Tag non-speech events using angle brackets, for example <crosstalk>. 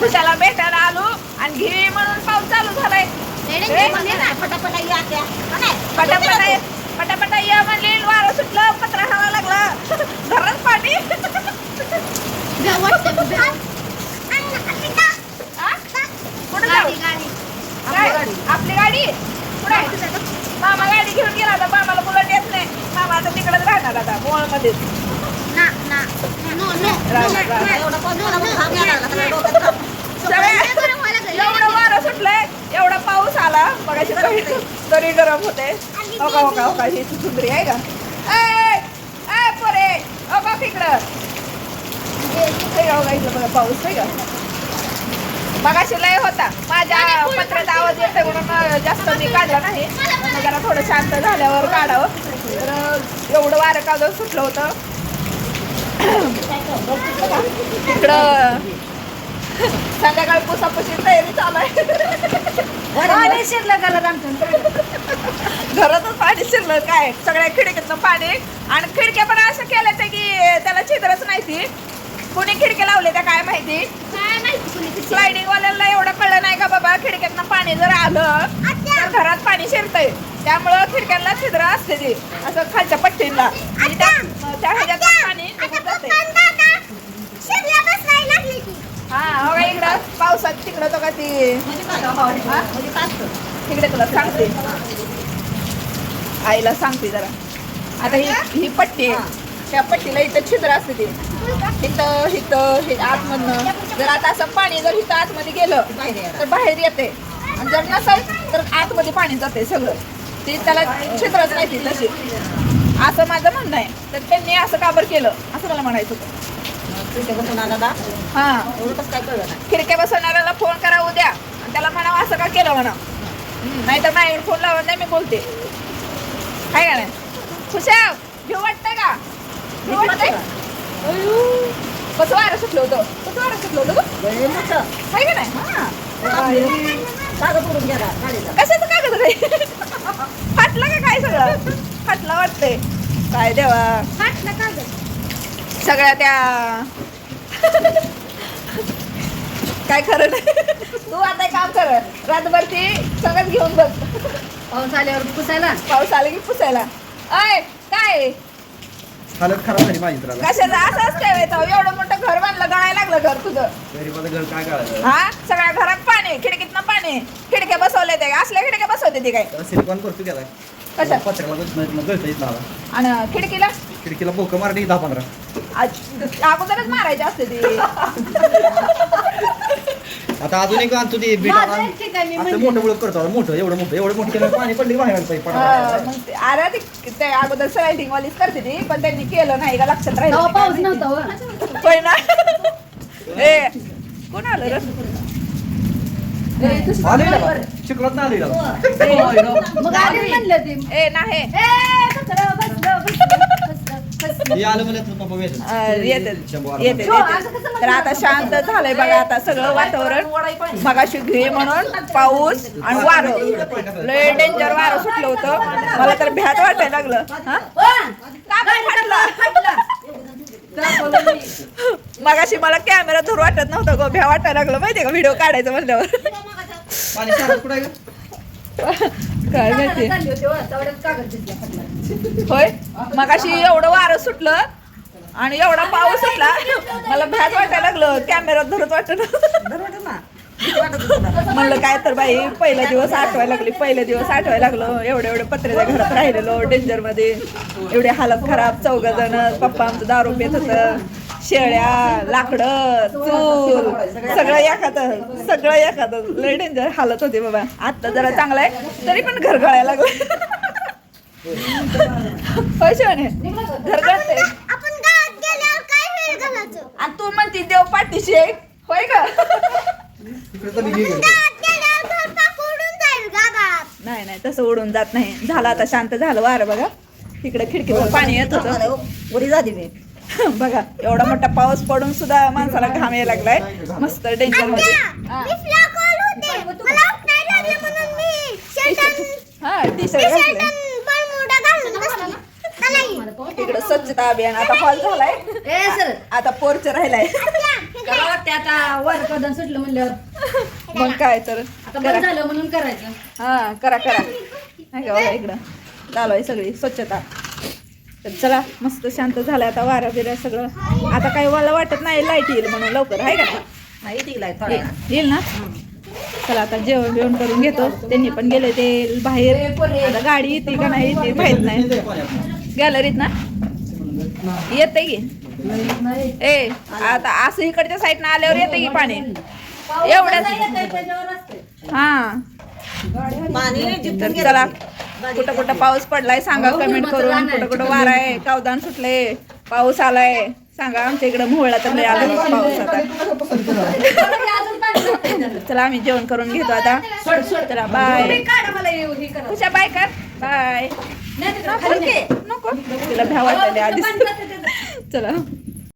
खुशाला भेटायला आलो आणि घे म्हणून पाऊस चालू झालाय. पटापटा त्या पटापटा ये म्हणली वारं सुटलं पत्रा हवा लागला. घरात पाणी. हा? आपली गाडी? मामा गाडी घेऊन गेला होता. मामाला बुलट येत नाही. मामा आता तिकडेच राहणार आता मोळ एवढं वारं सुटलंय एवढा पाऊस आला तरी गरम होते. हो का हो का हो का ही सुंदरी आहे का? पोरे हो का इकडं? बघा पाऊस आहे का? मगाशी लय होता. माझ्या पत्रात आवाज येतोय म्हणून जास्त मी काढला नाही. जरा थोडं शांत झाल्यावर काढावं. तर एवढं वारं काढून सुटलं होतं. <coughs> इकडं संध्याकाळी पुसापुशी तयारी चालू आहे पाणी शिरलं घरात आमच्या घरातच पाणी शिरलं काय? सगळ्या खिडकीतनं पाणी. आणि खिडक्या पण असं केलं ते की त्याला छिद्रच नाही ती. कुणी खिडक्या लावले त्या काय माहिती? स्लायडिंग वाल्याला एवढं कळलं नाही का बाबा? खिडक्यातनं पाणी जर आलं तर घरात पाणी शिरतंय. त्यामुळं खिडक्यांना छिद्र असते ती. असं खालच्या पट्टीला. आणि त्या त्या ह्याच्यात पाणी निघून जातंय. हा हो का इकडं तिकडं का ती? तिकडे तुला सांगते. आईला सांगते जरा. आता ही ही पट्टी आहे. त्या पट्टीला इथं छिद्र असते ते. इथं इथं हे आतमधनं. जर आता असं पाणी जर इथं आतमध्ये गेलं तर बाहेर येते. आणि जर नसेल तर आतमध्ये पाणी जाते सगळं. ते त्याला छिद्रच नाही ती तशी. असं माझं म्हणणं आहे. तर त्यांनी असं काबर केलं? असं मला म्हणायचं होतं. हा. काय नाही. खिडक्या बसवणाऱ्याला फोन करा उद्या. आणि त्याला म्हणावं असं का केलं म्हणा? नाही तर नाही फोन लावत नाही मी बोलते. काय का नाही? खुशाव घेऊ वाटतंय का? घेऊ वाटतंय? कसं वारं सुटलं होतं? कसं वारं सुटलं होतं. आहे का नाही? हा. कागद उडून गेला गाडीचा. कशाचं कागद रे? फाटलं का काय सगळं? फाटलं वाटतंय. काय देवा. सगळ्या त्या. काय खरं तू आता काम कर रातभर ती सगळं घेऊन बघ पाऊस आल्यावर पुसायला? पाऊस आला की पुसायला. अय काय? हालत खराब झाली माझी तर. कशाचं? असंच ठेवायचं एवढं मोठं घर बांधलं गळायला लागलं घर तुझं. गरीबाचं घर काय काढायचं हा? सगळ्या घरात पाणी खिडकीतनं पाणी. खिडक्या बसवले ते. असल्या खिडक्या बसवते ती काय? सिलिकॉन करतो गेला कशा पत्राला गळता येत आणि खिडकीला? खिडकीला बोक मारली दहा पंधरा. अगोदरच मारायची असते ती. आता अजून एक आणतो ते बीट ठिकाणी म्हणजे- मोठं मुळं करतो आता, मोठं एवढं मोठं एवढं मोठं केलं पाणी पडली बाहेर हा, पाहिजे मग ते- अरे ते- ते अगोदर स्लायडिंग वालीच करते ती पण त्यांनी केलं नाही का लक्षात तेव्हा राहिलं पाऊस नाही नव्हता हो. होय ना? <laughs> ए कोण आलं रे? चिकलत ना आलेला मग आधी म्हणलं ते. ए नाही. ए, कचरा बसलं, बसलं, <laughs> पप्पा शंभर येते. तर आता शांत झालंय बघा आता सगळं वातावरण मगाशी घे म्हणून पाऊस आणि वारं लय डेंजर वारं सुटलं होतं मला तर भ्यात वाटायला लागलं हा? का बरं फाटलं? मगाशी मला कॅमेरा धरू वाटत नव्हतं गो भ्या वाटायला लागलं माहितीये का व्हिडिओ काढायचं म्हणल्यावर पाणी सारं कुठं आहे गं? <laughs> काय माहिती? हो. होय? मगाशी एवढं वारं सुटलं आणि एवढा पाऊस सुटला. मला भ्यात वाटायला लागलं. कॅमेरा धरत वाटलं. म्हणलं काय तर बाई पहिला दिवस आठवायला लागली पहिले दिवस आठवायला लागलो. एवढे एवढे पत्र्याच्या घरात राहिलेलो डेंजरमध्ये. एवढे हालत खराब चौघ जण पप्पा आमचं दारू पित होत. शेळ्या लाकडं चूल सगळं एखादं सगळं एखादं लय डेंजर हालत होती बाबा. आता जरा चांगलं आहे तरी पण घर गळायला लागलं. होय शिवाने? घर गळते आपण गावात गेल्यावर काय वेळ घालायचो आणि तू म्हणती देव पाठीशी आहे. होय का? हे नाही नाही तसं उडून जात नाही. झालं आता शांत झालं वारं बघा. तिकडे खिडकीतून पाणी येत होतं. वरी जाते मी. बघा एवढा मोठा पाऊस पडून सुद्धा माणसाला घाम यायला लागलाय. मस्त डेंजरमध्ये. हा. हा इकडं स्वच्छता अभियान आता हॉल झालाय. ए सर. आता पोर्च राहिलाय. सुटलं म्हणल्यावर. मग काय तर म्हणून करायचं. हा करा करा. नाही का बघा इकडं. चालू आहे सगळी स्वच्छता. तर चला मस्त शांत झालं आता वारा बिरा सगळं. आता काही मला वाटत नाही लाइट येईल म्हणून लवकर आहे का? नाही येईल. ना? चला आता जेवण बिवण करून घेतो. त्यांनी पण गेले ते बाहेर. आता गाडी येते का नाही येते माहीत नाही. गॅलरीत ना? येते की? ए आता असं इकडच्या साईडनं आल्यावर येते की पाणी? एवढ्याच हा. तर चला. कुठं कुठं पाऊस पडलाय सांगा कमेंट करून. कुठं कुठं वारा आहे कावदान सुटले पाऊस आलाय. सांगा आमच्या इकडं मोहळा तर लय आला पाऊस आता. चला आम्ही जेवण करून घेतो आता. चला बाय तुझ्या बाय कर. बाय नाही नाही. नको. तिला भ्या वाटले आधीच. चला.